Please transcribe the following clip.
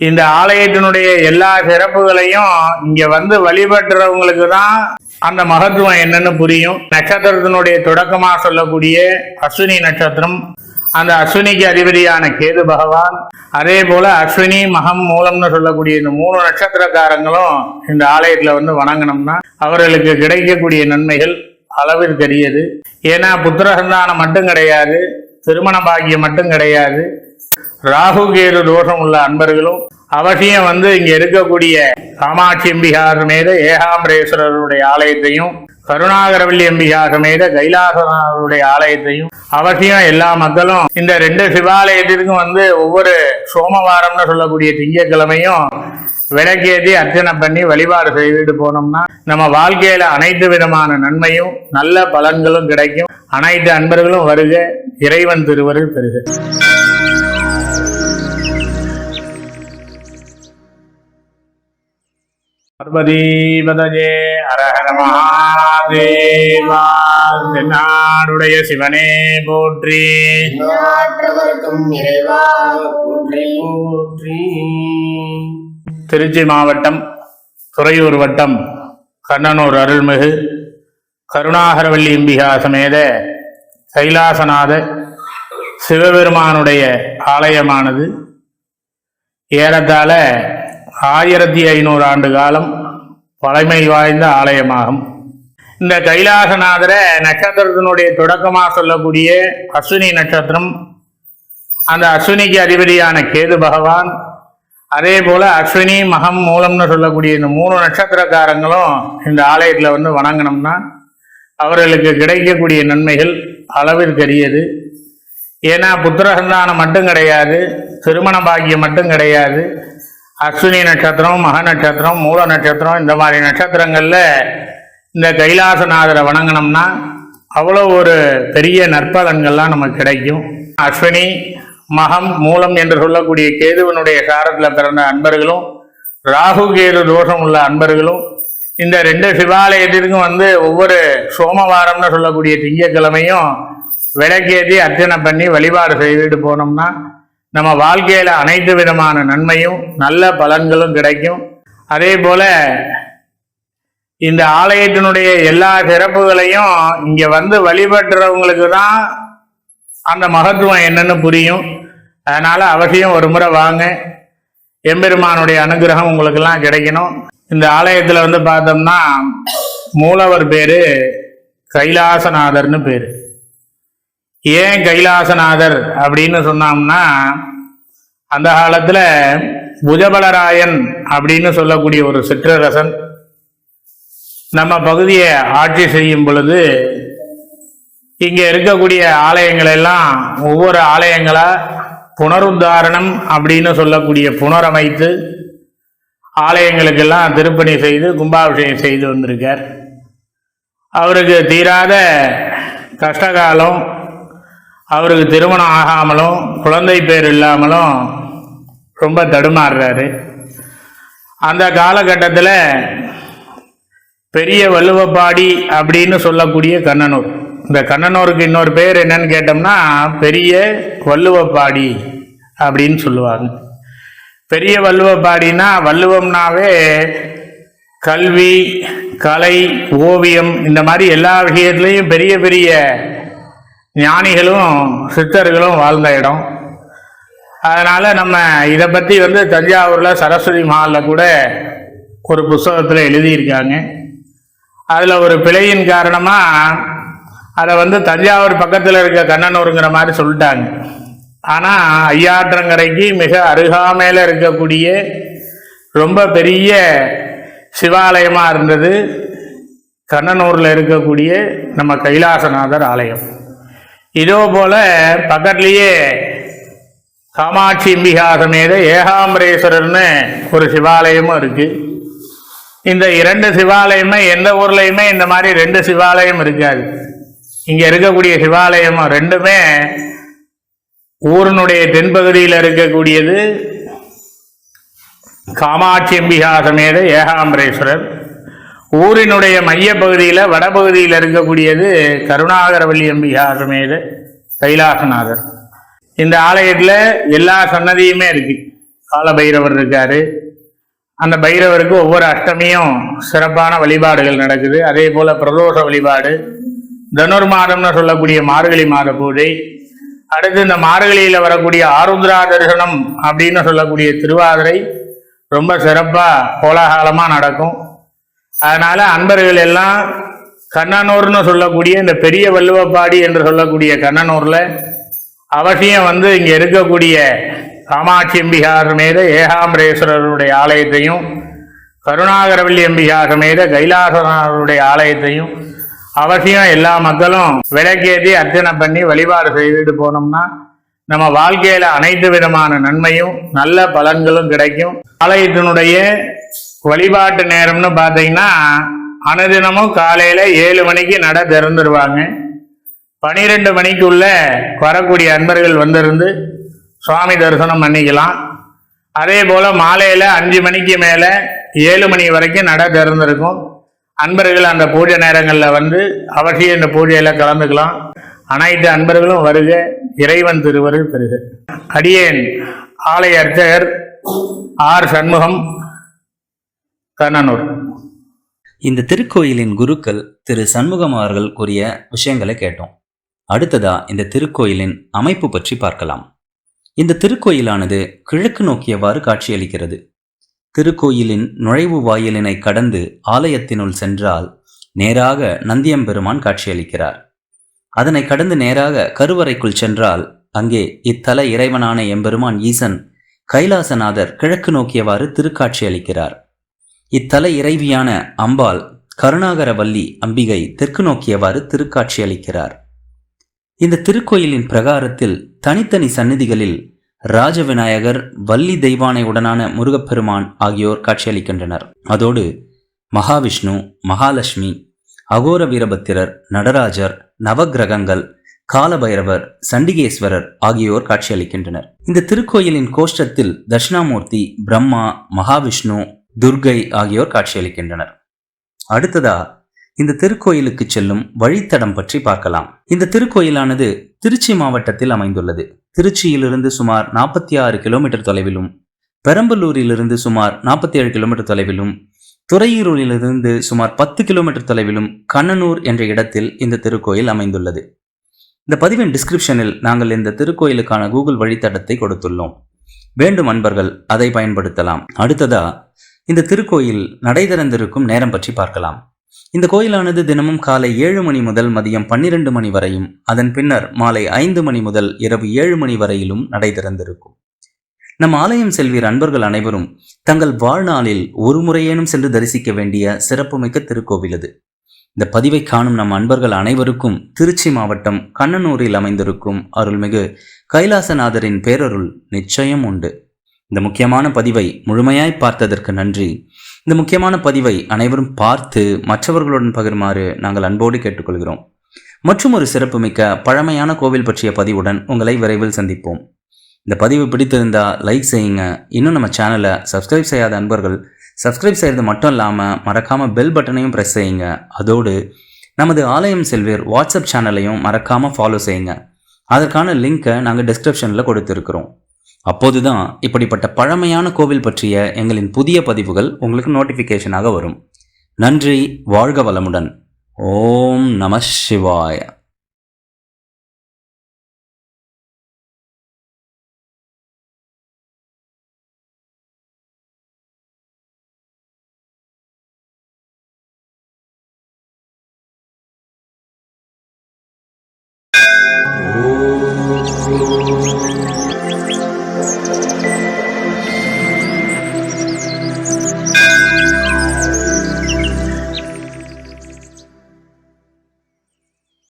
இந்த ஆலயத்தினுடைய எல்லா சிறப்புகளையும் இங்க வந்து வழிபட்டுறவங்களுக்கு தான் அந்த மகத்துவம் என்னன்னு புரியும். நட்சத்திரத்தினுடைய தொடக்கமா சொல்லக்கூடிய அஸ்வினி நட்சத்திரம் அந்த அஸ்வினிக்கு அதிபதியான கேது பகவான் அதே போல அஸ்வினி மகம் மூலம்னு சொல்லக்கூடிய இந்த மூணு நட்சத்திரக்காரங்களும் இந்த ஆலயத்துல வந்து வணங்கினோம்னா அவர்களுக்கு கிடைக்கக்கூடிய நன்மைகள் அளவிற்கரியது. ஏன்னா புத்திரசந்தானம் மட்டும் கிடையாது திருமண பாக்கியம் மட்டும் கிடையாது ராகுகேது தோஷம் உள்ள அன்பர்களும் அவசியம் வந்து இங்க இருக்கக்கூடிய காமாட்சி அம்பிகா சமேத ஏகாம்பரேஸ்வரருடைய ஆலயத்தையும் கருணாகரவல்லி அம்பிகா சமேத கைலாசநாதருடைய ஆலயத்தையும் அவசியம் எல்லா மக்களும் இந்த ரெண்டு சிவாலயத்திற்கும் வந்து ஒவ்வொரு சோமவாரம்னு சொல்லக்கூடிய திங்கட்கிழமையும் விளக்கேற்றி அர்ச்சனை பண்ணி வழிபாடு செய்துட்டு போனோம்னா நம்ம வாழ்க்கையில அனைத்து விதமான நன்மையும் நல்ல பலன்களும் கிடைக்கும். அனைத்து அன்பர்களும் வருக இறைவன் திருவருள் பெறுக. பார்வதீபதஜே அரஹர மகாதேவா. தென்னாடுடைய சிவனே போற்றி. திருச்சி மாவட்டம் துறையூர் வட்டம் கண்ணனூர் அருள்மிகு கருணாகரவல்லி அம்பிகா சமேத கைலாசநாத சிவபெருமானுடைய ஆலயமானது. ஏறத்தாழ ஆயிரத்தி ஐநூறு ஆண்டு காலம் பழமை வாய்ந்த ஆலயமாகும். இந்த கைலாசநாதரை நட்சத்திரத்தினுடைய தொடக்கமாக சொல்லக்கூடிய அஸ்வினி நட்சத்திரம் அந்த அஸ்வினிக்கு அதிபதியான கேது பகவான் அதே போல அஸ்வினி மகம் மூலம்னு சொல்லக்கூடிய இந்த மூணு நட்சத்திரக்காரங்களும் இந்த ஆலயத்தில் வந்து வணங்கினோம்னா அவர்களுக்கு கிடைக்கக்கூடிய நன்மைகள் அளவிற்கரியது. ஏன்னா புத்திரசந்தானம் மட்டும் கிடையாது திருமண பாக்கியம் மட்டும் கிடையாது அஸ்வினி நட்சத்திரம் மக நட்சத்திரம் மூல நட்சத்திரம் இந்த மாதிரி நட்சத்திரங்களில் இந்த கைலாசநாதரை வணங்கினோம்னா அவ்வளோ ஒரு பெரிய நற்பலன்கள்லாம் நமக்கு கிடைக்கும். அஸ்வினி மகம் மூலம் என்று சொல்லக்கூடிய கேதுவனுடைய சாரத்தில் பிறந்த அன்பர்களும் ராகு கேது தோஷம் உள்ள அன்பர்களும் இந்த ரெண்டு சிவாலயத்திற்கும் வந்து ஒவ்வொரு சோமவாரம்னு சொல்லக்கூடிய திங்கட்கிழமையும் விளக்கேற்றி அர்ச்சனை பண்ணி வழிபாடு செய்துட்டு போனோம்னா நம்ம வாழ்க்கையில அனைத்து விதமான நன்மையும் நல்ல பலன்களும் கிடைக்கும். அதே போல இந்த ஆலயத்தினுடைய எல்லா சிறப்புகளையும் இங்க வந்து வழிபட்டுறவங்களுக்கு தான் அந்த மகத்துவம் என்னன்னு புரியும். அதனால அவசியம் ஒரு முறை வாங்க. எம்பெருமானுடைய அனுகிரகம் உங்களுக்கெல்லாம் கிடைக்கணும். இந்த ஆலயத்தில் வந்து பார்த்தோம்னா மூலவர் பேரு கைலாசநாதர்னு பேரு. ஏன் கைலாசநாதர் அப்படின்னு சொன்னோம்னா அந்த காலத்துல புஜபலராயன் அப்படின்னு சொல்லக்கூடிய ஒரு சிற்றரசன் நம்ம பகுதியை ஆட்சி செய்யும் பொழுது இங்க இருக்கக்கூடிய ஆலயங்கள் எல்லாம் ஒவ்வொரு ஆலயங்களா புனருத்தாரணம் அப்படின்னு சொல்லக்கூடிய புனரமைத்து ஆலயங்களுக்கெல்லாம் திருப்பணி செய்து கும்பாபிஷேகம் செய்து வந்திருக்கார். அவருக்கு தீராத கஷ்டகாலம் அவருக்கு திருமணம் ஆகாமலும் குழந்தை பேர் இல்லாமலும் ரொம்ப தடுமாறுறாரு. அந்த காலகட்டத்தில் பெரிய வள்ளுவப்பாடி அப்படின்னு சொல்லக்கூடிய கண்ணனூர். இந்த கண்ணனூருக்கு இன்னொரு பேர் என்னன்னு கேட்டோம்னா பெரிய வள்ளுவப்பாடி அப்படின்னு சொல்லுவாங்க. பெரிய வள்ளுவப்பாடினா வள்ளுவம்னாவே கல்வி கலை ஓவியம் இந்த மாதிரி எல்லா விஷயத்துலையும் பெரிய பெரிய ஞானிகளும் சித்தர்களும் வாழ்ந்த இடம். அதனால் நம்ம இதை பற்றி வந்து தஞ்சாவூரில் சரஸ்வதி மஹாலில் கூட ஒரு புஸ்தகத்தில் எழுதியிருக்காங்க. அதில் ஒரு பிழையின் காரணமாக அதை வந்து தஞ்சாவூர் பக்கத்தில் இருக்க கண்ணனூருங்கிற மாதிரி சொல்லிட்டாங்க. ஆனால் ஐயாற்றங்கரைக்கு மிக அருகாமையில் இருக்கக்கூடிய ரொம்ப பெரிய சிவாலயமாக இருந்தது கண்ணனூரில் இருக்கக்கூடிய நம்ம கைலாசநாதர் ஆலயம். இதோ போல பக்கத்துலேயே காமாட்சி அம்பிகா சமேத ஏகாம்பரேஸ்வரர்னு ஒரு சிவாலயமும் இருக்கு. இந்த இரண்டு சிவாலயமே எந்த ஊர்லயுமே இந்த மாதிரி ரெண்டு சிவாலயம் இருக்காது. இங்க இருக்கக்கூடிய சிவாலயம் ரெண்டுமே ஊரினுடைய தென்பகுதியில் இருக்கக்கூடியது காமாட்சி அம்பிகா சமேத ஏகாம்பரேஸ்வரர். ஊரினுடைய மையப்பகுதியில் வடபகுதியில் இருக்கக்கூடியது கருணாகரவல்லி அம்பிகா சமேத கைலாசநாதர். இந்த ஆலயத்தில் எல்லா சன்னதியுமே இருக்கு. கால பைரவர் இருக்காரு. அந்த பைரவருக்கு ஒவ்வொரு அஷ்டமியும் சிறப்பான வழிபாடுகள் நடக்குது. அதே போல் பிரதோஷ வழிபாடு தனுர் மாதம்னு சொல்லக்கூடிய மார்கழி மாத பூஜை அடுத்து இந்த மார்கழியில் வரக்கூடிய ஆருத்ரா தரிசனம் அப்படின்னு சொல்லக்கூடிய திருவாதிரை ரொம்ப சிறப்பாக கோலாகலமாக நடக்கும். அதனால அன்பர்கள் எல்லாம் கண்ணனூர்னு சொல்லக்கூடிய இந்த பெரிய வள்ளுவப்பாடி என்று சொல்லக்கூடிய கண்ணனூரில் அவசியம் வந்து இங்கே இருக்கக்கூடிய காமாட்சி அம்பிகார் மேத ஏகாம்பரேஸ்வரருடைய ஆலயத்தையும் கருணாகரவல்லி அம்பிகார் மேத கைலாசநாதருடைய ஆலயத்தையும் அவசியம் எல்லா மக்களும் விளக்கேற்றி அர்ச்சனை பண்ணி வழிபாடு செய்துட்டு போனோம்னா நம்ம வாழ்க்கையில அனைத்து விதமான நன்மையும் நல்ல பலன்களும் கிடைக்கும். ஆலயத்தினுடைய வழிபாட்டு நேரம்னு பார்த்தீங்கன்னா அனுதினமும் காலையில் ஏழு மணிக்கு நட திறந்துருவாங்க. பனிரெண்டு மணிக்குள்ள வரக்கூடிய அன்பர்கள் வந்திருந்து சுவாமி தரிசனம் பண்ணிக்கலாம். அதே போல் மாலையில் அஞ்சு மணிக்கு மேலே ஏழு மணி வரைக்கும் நட திறந்திருக்கும். அன்பர்கள் அந்த பூஜை நேரங்களில் வந்து அவசியம் இந்த பூஜையில் கலந்துக்கலாம். அனைத்து அன்பர்களும் வருக இறைவன் திருவருள் பெறுக. அடியேன் ஆலய அர்ச்சகர் ஆர் சண்முகம் கண்ணனூர். இந்த திருக்கோயிலின் குருக்கள் திரு சண்முகம் அவர்கள் கூறிய விஷயங்களை கேட்டோம். அடுத்ததா இந்த திருக்கோயிலின் அமைப்பு பற்றி பார்க்கலாம். இந்த திருக்கோயிலானது கிழக்கு நோக்கியவாறு காட்சியளிக்கிறது. திருக்கோயிலின் நுழைவு வாயிலினை கடந்து ஆலயத்தினுள் சென்றால் நேராக நந்தியம்பெருமான் காட்சியளிக்கிறார். அதனை கடந்து நேராக கருவறைக்குள் சென்றால் அங்கே இத்தல இறைவனான எம்பெருமான் ஈசன் கைலாசநாதர் கிழக்கு நோக்கியவாறு திருக்காட்சியளிக்கிறார். இத்தல இறைவியான அம்பாள் கருணாகரவல்லி அம்பிகை தெற்கு நோக்கியவாறு திருக்காட்சியளிக்கிறார் இந்த திருக்கோயிலின் பிரகாரத்தில் தனித்தனி சந்நிதிகளில் ராஜவிநாயகர் வள்ளி தெய்வானையுடனான முருகப்பெருமான் ஆகியோர் காட்சியளிக்கின்றனர் அதோடு மகாவிஷ்ணு மகாலட்சுமி அகோர வீரபத்திரர் நடராஜர் நவக்கிரகங்கள் காலபைரவர் சண்டிகேஸ்வரர் ஆகியோர் காட்சியளிக்கின்றனர் இந்த திருக்கோயிலின் கோஷ்டத்தில் தட்சிணாமூர்த்தி பிரம்மா மகாவிஷ்ணு துர்கை ஆகியோர் காட்சியளிக்கின்றனர். அடுத்ததா இந்த திருக்கோயிலுக்கு செல்லும் வழித்தடம் பற்றி பார்க்கலாம். இந்த திருக்கோயிலானது திருச்சி மாவட்டத்தில் அமைந்துள்ளது. திருச்சியிலிருந்து சுமார் நாற்பத்தி ஆறு கிலோமீட்டர் தொலைவிலும் பெரம்பலூரிலிருந்து சுமார் நாற்பத்தி ஏழு கிலோமீட்டர் தொலைவிலும் துறையூரிலிருந்து சுமார் பத்து கிலோமீட்டர் தொலைவிலும் கண்ணனூர் என்ற இடத்தில் இந்த திருக்கோயில் அமைந்துள்ளது. இந்த பதிவின் டிஸ்கிரிப்ஷனில் நாங்கள் இந்த திருக்கோயிலுக்கான கூகுள் வழித்தடத்தை கொடுத்துள்ளோம். வேண்டும் அன்பர்கள் அதை பயன்படுத்தலாம். அடுத்ததா இந்த திருக்கோயில் நடை திறந்திருக்கும் நேரம் பற்றி பார்க்கலாம். இந்த கோயிலானது தினமும் காலை ஏழு மணி முதல் மதியம் பன்னிரண்டு மணி வரையும் அதன் பின்னர் மாலை ஐந்து மணி முதல் இரவு ஏழு மணி வரையிலும் நடை திறந்திருக்கும். நம் ஆலயம் செல்வீர் அன்பர்கள் அனைவரும் தங்கள் வாழ்நாளில் ஒரு முறையேனும் சென்று தரிசிக்க வேண்டிய சிறப்புமிக்க திருக்கோவில் இது இந்த பதிவை காணும் நம் அன்பர்கள் அனைவருக்கும் திருச்சி மாவட்டம் கண்ணனூரில் அமைந்திருக்கும் அருள்மிகு கைலாசநாதரின் பேரருள் நிச்சயம் உண்டு. இந்த முக்கியமான பதிவை முழுமையாய் பார்த்ததற்கு நன்றி. இந்த முக்கியமான பதிவை அனைவரும் பார்த்து மற்றவர்களுடன் பகிருமாறு நாங்கள் அன்போடு கேட்டுக்கொள்கிறோம். மற்றும் ஒரு சிறப்புமிக்க பழமையான கோவில் பற்றிய பதிவுடன் உங்களை விரைவில் சந்திப்போம். இந்த பதிவு பிடித்திருந்தா லைக் செய்யுங்க. இன்னும் நம்ம சேனலை சப்ஸ்கிரைப் செய்யாத அன்பர்கள் சப்ஸ்கிரைப் செய்கிறது மட்டும் இல்லாமல் மறக்காமல் பெல் பட்டனையும் ப்ரெஸ் செய்யுங்க. அதோடு நமது ஆலயம் செல்வேர் வாட்ஸ்அப் சேனலையும் மறக்காமல் ஃபாலோ செய்யுங்க. அதற்கான லிங்க்கை நாங்கள் டிஸ்கிரிப்ஷனில் கொடுத்துருக்குறோம். அப்போதுதான் இப்படிப்பட்ட பழமையான கோவில் பற்றிய எங்களின் புதிய பதிவுகள் உங்களுக்கு நோட்டிஃபிகேஷனாக வரும். நன்றி வாழ்க வளமுடன். ஓம் நம சிவாய.